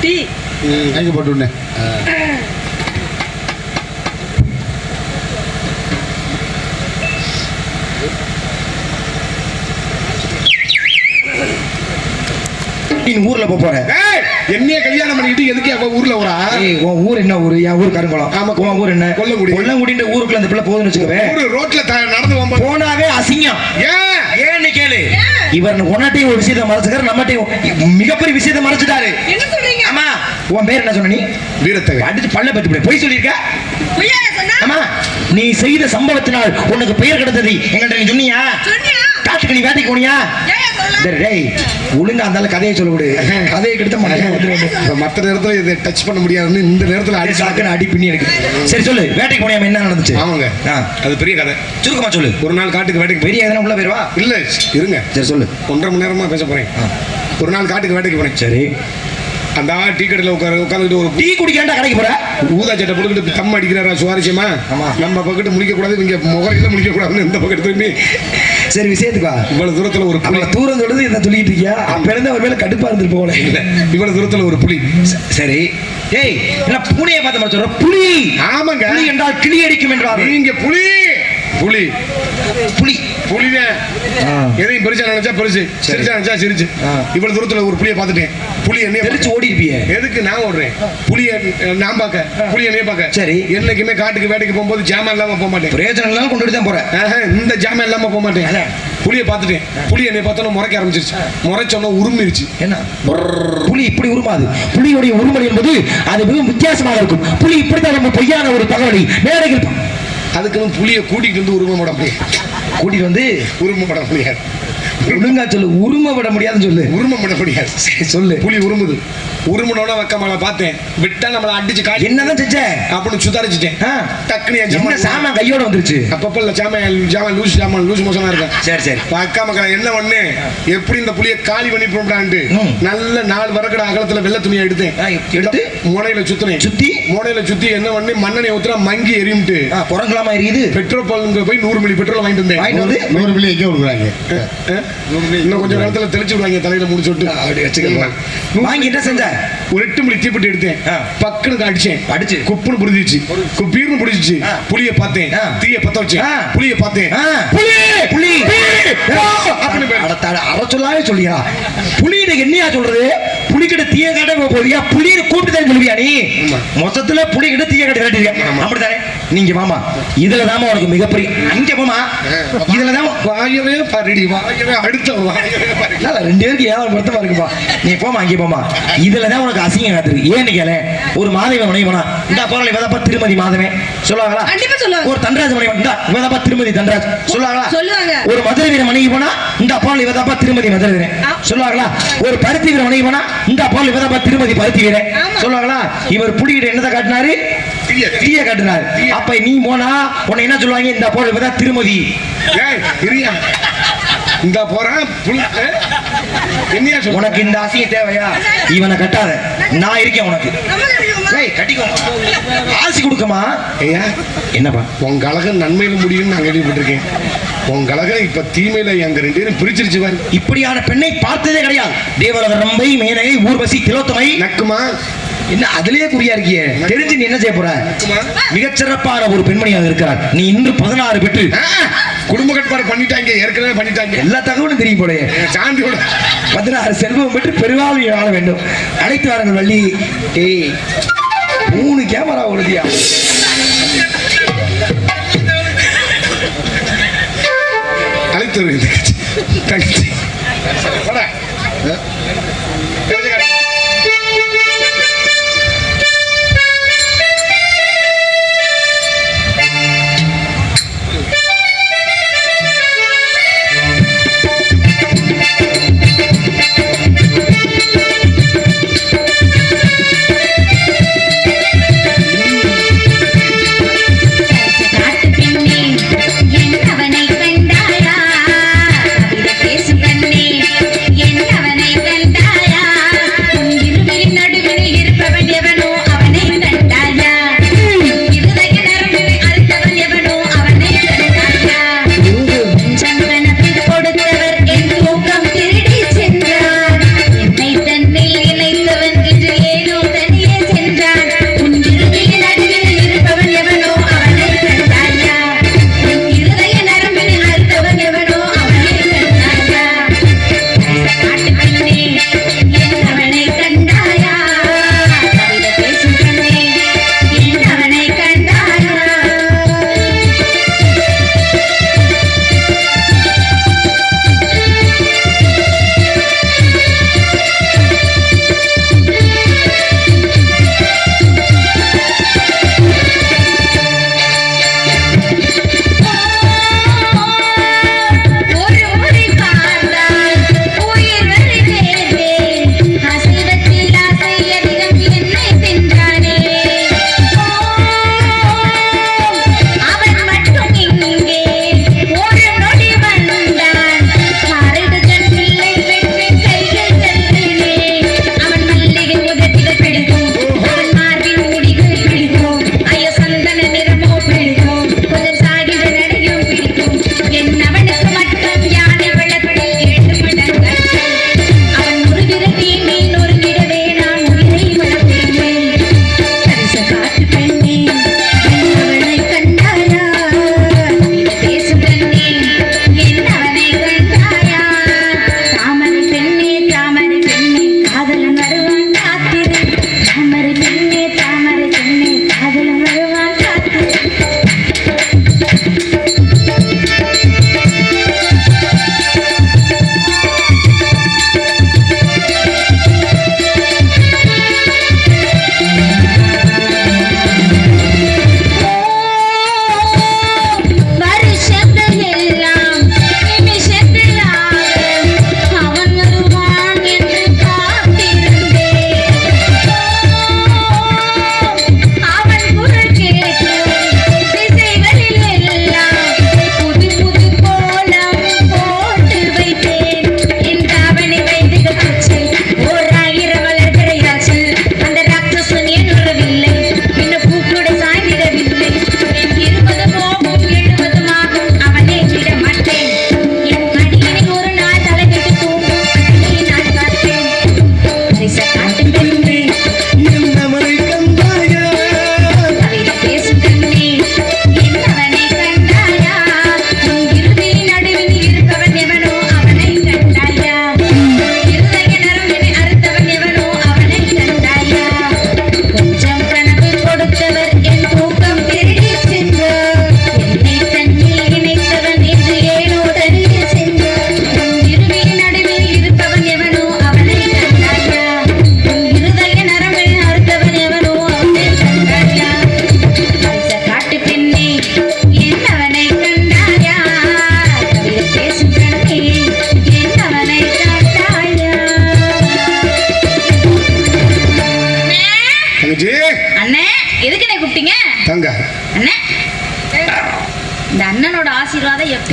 Tea. கைக்கு போட்டு விடனே ஊர்ல போப் போற? ஏய், என்னைய கல்யாணம் பண்ணிட்டு எதுக்கு அவ ஊர்ல வரா ஏய் உன் ஊர் என்ன ஊரு? என் ஊர் கருங்குளம். ஆமா. உன் ஊர் என்ன? கொல்லங்குடி. கொல்லங்குடின்ற ஊருக்குள்ள அந்த பிள்ளை போகுதுன்னு வச்சுக்கவே. ஊரு ரோட்ல நடந்து போனாவே அசிங்கம். ஏன் ஏன்னு கேளு? இவர் உன்னட்டையும் ஒரு விஷயத்தை மறைச்சுக்காரு நம்மட்டையும் மிகப்பெரிய விஷயத்தை மறைச்சிட்டாரு. என்ன சொல்றீங்க? ஆமா உன் பேர் என்ன சொன்ன நீ? வீரத்தகை அடிச்சு பல்ல பத்தி போய் பொய் சொல்லியிருக்க? ஆமா நீ செய்த சம்பவத்தினால் உனக்கு பெயர் கிடைத்தது எங்கள்ட்ட நீ சொன்னியா? நீ வேட்டைக்கு போனியா? டேய், டேய் ஒழுங்கா இருந்தாலும் கதையை சொல்ல விடு. கதையை கெடுத்த மாட்டேன் இப்ப மத்த நேரத்துல இதை டச் பண்ண முடியாதுன்னு இந்த நேரத்துல அடி அடிச்சு சாக்குன்னு அடி பின்னி இருக்கு. சரி சொல்லு. வேட்டைக்கு போனியாம என்ன நடந்துச்சு? ஆமாங்க. ஆ, அது பெரிய கதை. சுருக்கமா சொல்லு. ஒரு நாள் காட்டுக்கு வேட்டைக்கு பெரிய எதனா உள்ள போயிருவா? இல்ல இருங்க. சரி சொல்லு. ஒன்றரை மணி நேரமா பேச போறேன். ஆ. ஒரு நாள் காட்டுக்கு வேட்டைக்கு போறேன் சரி. அந்த ஆள் டீ கடையில உட்கார உட்காந்துட்டு ஒரு டீ குடிக்கண்டா கடைக்கு போற? ஊதா சட்டை போட்டுக்கிட்டு தம் அடிக்கிறாரா சுவாரஸ்யமா? ஆமா. நம்ம பக்கத்து முடிக்க கூடாது இங்க முகரையில முடிக்க கூடாதுன்னு இந்த பக்கத்து திரும்பி சரி விஷயத்துக்கு? வா இவ்வளவு தூரத்துல ஒரு புலி. தூரம் சொல்லுது இதை சொல்லிட்டு இருக்கியா? அப்ப இருந்து அவர் மேல கடுப்பா இருந்துட்டு போகல இல்ல இவ்வளவு தூரத்துல ஒரு புலி. சரி. ஏய் என்ன பூனையை பார்த்து மாதிரி சொல்ற புலி? ஆமாங்க. புலி என்றால் கிளி அடிக்கும் என்றார். நீங்க புலி. புலி. புலி. புலிதான் ஆ. எதையும் பெருசா நினைச்சா பெருசு. சிரிச்சா நினைச்சா சிரிச்சு. இவ்வளவு தூரத்துல ஒரு புலியை பார்த்துட்டேன். புலி என்னைய தெரிச்சு ஓடி இருப்பியே எதுக்கு நான் ஓடுறேன்? புலிய நான் பார்க்க. புலிய நீ பார்க்க. சரி. என்னைக்குமே காட்டுக்கு வேட்டைக்கு போகும்போது ஜாமான் இல்லாம போக மாட்டேன். பிரயோஜனம் இல்லாம கொண்டு தான் போறேன். இந்த ஜாமான் இல்லாம போக மாட்டேன். புலிய பார்த்துட்டேன். புலி என்னை பார்த்தோன்னு முறைக்க ஆரம்பிச்சிருச்சு. முறைச்சோன்னா உருமிருச்சு. என்ன? புலி இப்படி உருமாது. புலியுடைய உருமல் என்பது அது மிகவும் வித்தியாசமாக இருக்கும். புலி இப்படித்தான் நம்ம பொய்யான ஒரு தகவலை ப- அதுக்குன்னு புளியை கூட்டிகிட்டு வந்து உருவ விட முடியாது. கூட்டிட்டு வந்து உருவ விட முடியாது. ஒழுங்கா சொல்லு. உரும விட முடியாதுன்னு சொல்லு. உரும விட முடியாது. சரி, சொல்லு. புலி உருமுது. உருமுனோட வக்கமலை பார்த்தேன். விட்டா நம்மள அடிச்சு காட்டி என்னதான் செஞ்ச? அப்படின்னு சுதாரிச்சுட்டேன். ஆ. டக்குனு என் என்ன சாமான் கையோட வந்துருச்சு? அப்பப்ப இல்ல ஜாமான் ஜாமான் லூஸ் ஜாமான் லூஸ் மோசமா இருக்கேன். சரி சரி. இப்ப அக்கா மக்கள் என்ன பண்ணு எப்படி இந்த புளிய காலி பண்ணி போடான்ட்டு ம். நல்ல நாலு வரக்கட அகலத்துல வெள்ளை துணியை எடுத்தேன். எடுத்து? முனையில சுத்தினேன். சுத்தி? முனையில சுத்தி என்ன பண்ணி? மண்ணெண்ணெய் ஊத்துறா மங்கி எரியும்ட்டு. ஆ, குரங்கலாமா எரியுது. பெட்ரோல் பங்கு போய் நூறு மில்லி பெட்ரோல் வாங்கிட்டு வந்தேன். வாங்கிட்டு வந்து? நூறு பிள்ளை எங்கே கொடுக்குறாங்க? இன்னும் கொஞ்சம் காலத்துல தெளிச்சு விடுவாங்க தலையில முடிச்சு விட்டு. அப்படி வச்சுக்கலாம் வாங்கி என்ன செஞ்ச? ஒரு எட்டு மணி தீப்பெட்டி எடுத்தேன். ஆ. பக்குனு அடிச்சேன். அடிச்சு. குப்புன்னு புடிச்சிச்சு குப்பீர்னு புடிச்சிச்சு ஆ. புளிய பார்த்தேன். தீய பத்த வச்சேன். ஆ. புளிய பார்த்தேன். ஆ. புலி புலி போ! அப்படின்னு பேரு. அட தட, அட சொல்லாவே சொல்லியா? புலியிட என்னையா சொல்றது? புலிக்கிட்ட தீய காட்ட போறியா? புலியை கூப்பிட்டு தான் சொல்லுவியா நீ. மொத்தத்துல புலி கிட்ட தீய காட்ட காட்டிருக்க அப்படித்தானே? நீங்க மாமா இதுல தாமா உனக்கு மிகப்பெரிய அங்க போமா இதுல தான் வாயவே பாருடி வாயவே அடுத்த இல்ல, ரெண்டு பேருக்கு ஏதாவது பொருத்தமா இருக்குப்பா நீ போமா அங்கே போமா இதுல தான் உனக்கு அசிங்கம் காத்துருக்கு ஏன்னு கேள ஒரு மாதவி மனைவி போனா இந்த போறல இவதப்பா திருமதி மாதமே சொல்லுவாங்களா? கண்டிப்பா சொல்லுவாங்க. ஒரு தன்ராஜ் மனைவி இந்த இவதப்பா திருமதி தன்ராஜ். சொல்லுவாங்களா? சொல்லுவாங்க. ஒரு மதுரை வீர மனைவி போனா இந்த போறல இவதப்பா திருமதி மதுரை வீரன். ஆ. சொல்லுவாங்களா? ஒரு பருத்தி வீர மனைவி போனா இந்த போறல இவதப்பா திருமதி பருத்தி வீரன். ஆமா. சொல்லுவாங்களா? இவர் புலிகிட்ட என்னதை காட்டினாரு? தீய, காட்டினாரு. அப்ப நீ போனா உன்னை என்ன சொல்லுவாங்க? இந்த போறல இவதான் திருமதி. இந்த போறான் உனக்கு இந்த அசிங்கம் தேவையா? இவனை கட்டாத. நான் இருக்கேன் உனக்கு. ஆசி கொடுக்கமா? ஐயா என்னப்பா? உன் கழகம் நன்மையில முடியும்னு நான் கேள்விப்பட்டிருக்கேன். உன் கழகம் இப்ப தீமையில எங்க ரெண்டு பேரும் பிரிச்சிருச்சு பாரு. இப்படியான பெண்ணை பார்த்ததே கிடையாது. தேவலக ரம்பை மேனகை ஊர்வசி திலோத்தமை. நக்குமா? என்ன அதுலயே குறியா இருக்கியே? தெரிஞ்சு நீ என்ன செய்ய போற? நக்குமா மிகச் சிறப்பான ஒரு பெண்மணியாக இருக்கிறார். நீ இன்று பதினாறு பெற்று குடும்ப கட்டுப்பாடு பண்ணிட்டாங்க ஏற்கனவே பண்ணிட்டாங்க. எல்லா தகவலும் தெரியும் போலயே. சாந்தியோட பதினாறு செல்வம் பெற்று பெருவாழ்வு வாழ வேண்டும். அழைத்து வாருங்கள் வள்ளி. ஏய் மூணு கேமரா உறுதியா அழைத்து வருகிறது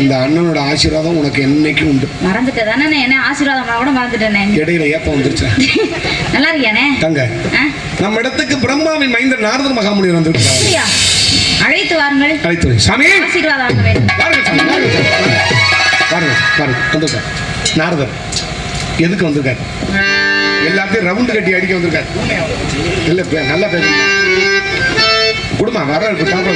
இந்த அண்ணனோட ஆசீர்வாதம் உனக்கு என்னைக்கும் உண்டு. மறந்துட்டேன். தானே என்ன ஆசீர்வாதம் கூட மறந்துட்டேனே இடையில ஏப்பம் வந்துருச்சு? நல்லா இருக்கியாண்ணே? தங்க? நம்ம இடத்துக்கு பிரம்மாவின் மைந்தர் நாரதர் மகாமுனிவர் வந்திருக்கிறார். அழைத்து வாருங்கள். அழைத்து. சாமி! ஆசீர்வாதம் பாருங்க சாமி பாருங்க சாமி பாருங்க பாருங்க வந்திருக்கார். நாரதர் எதுக்கு வந்திருக்கார்? எல்லாத்தையும் ரவுண்டு கட்டி அடிக்க வந்திருக்கார். இல்ல நல்லா பேச. குடுமா வர இருக்கு சாப்பிட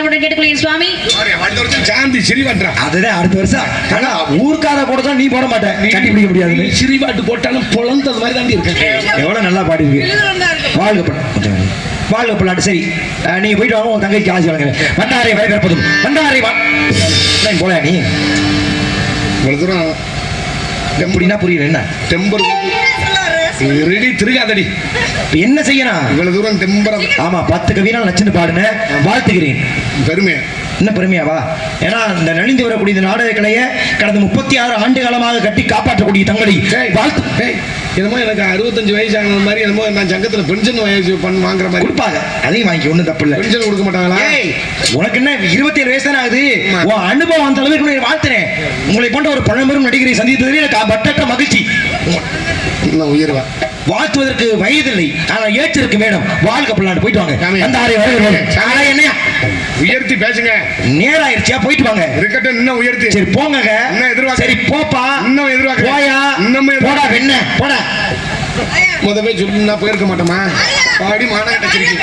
கேட்டுக்கொள்கிறேன் சுவாமி. அடுத்த வருஷம் சாந்தி சிரிவாட்டுறா அதுதான் அடுத்த வருஷம். ஆனா ஊர்க்கார போட நீ போட மாட்டேன் கட்டி பிடிக்க முடியாது. சிரிவாட்டு போட்டாலும் பொழந்தது மாதிரி தாண்டி இருக்கேன் எவ்வளவு நல்லா பாடி இருக்கு. வாழ்க சரி நீங்க போயிட்டு வாங்க உங்க தங்கைக்கு ஆசி வழங்குறேன் வண்டாரை வரவேற்பதும் வண்டாரை வா என்ன போல நீ? இவ்வளவு தூரம் எப்படின்னா புரியல என்ன? டெம்பர் ரெடி திருகாதடி. என்ன செய்யணும்? இவ்வளவு தூரம் டெம்பர் ஆமா பத்து கவினால் நச்சுன்னு பாடுனேன் வாழ்த்துகிறேன். பெருமை. என்ன பெருமையாவா ஏன்னா இந்த நலிந்து வரக்கூடிய நாடக கலையை கடந்த முப்பத்தி ஆறு ஆண்டு காலமாக கட்டி காப்பாற்றக்கூடிய தங்களை வாழ்த்து என்னமோ எனக்கு அறுபத்தஞ்சு வயசு ஆனது மாதிரி என்னமோ நான் சங்கத்துல பென்ஷன் வயசு பண்ண வாங்குற மாதிரி. கொடுப்பாங்க. அதையும் வாங்கி ஒண்ணும் தப்பு இல்லை. பென்ஷன் கொடுக்க மாட்டாங்களா? உனக்கு என்ன இருபத்தி ஏழு வயசு தானே ஆகுது. உன் அனுபவம் அந்த அளவுக்கு வாழ்த்துறேன். உங்களை போன்ற ஒரு பழம்பெரும் நடிகரை சந்தித்ததில் எனக்கு பட்டற்ற மகிழ்ச்சி. இன்னும் உயர்வா வாழ்த்துவதற்கு வயதில்லை. ஆனால் ஏற்றிருக்கு வேணும் வாழ்க பிள்ளாண்டு போயிட்டு வாங்க. அந்த ஆரை வர ஆனா என்னையா? உயர்த்தி பேசுங்க. நேராயிருச்சியா? போயிட்டு வாங்க. இருக்கட்டும் இன்னும் உயர்த்தி. சரி போங்க இன்னும் எதிர்பார்க்க- சரி போப்பா. இன்னும் எதிர்பார்க்க- போயா. எதிர்பார்க்க- போடா வெண்ண போடா. முதவே சொல்லி நான் போயிருக்க மாட்டோமா? பாடி கட்டச்சிருக்கீங்க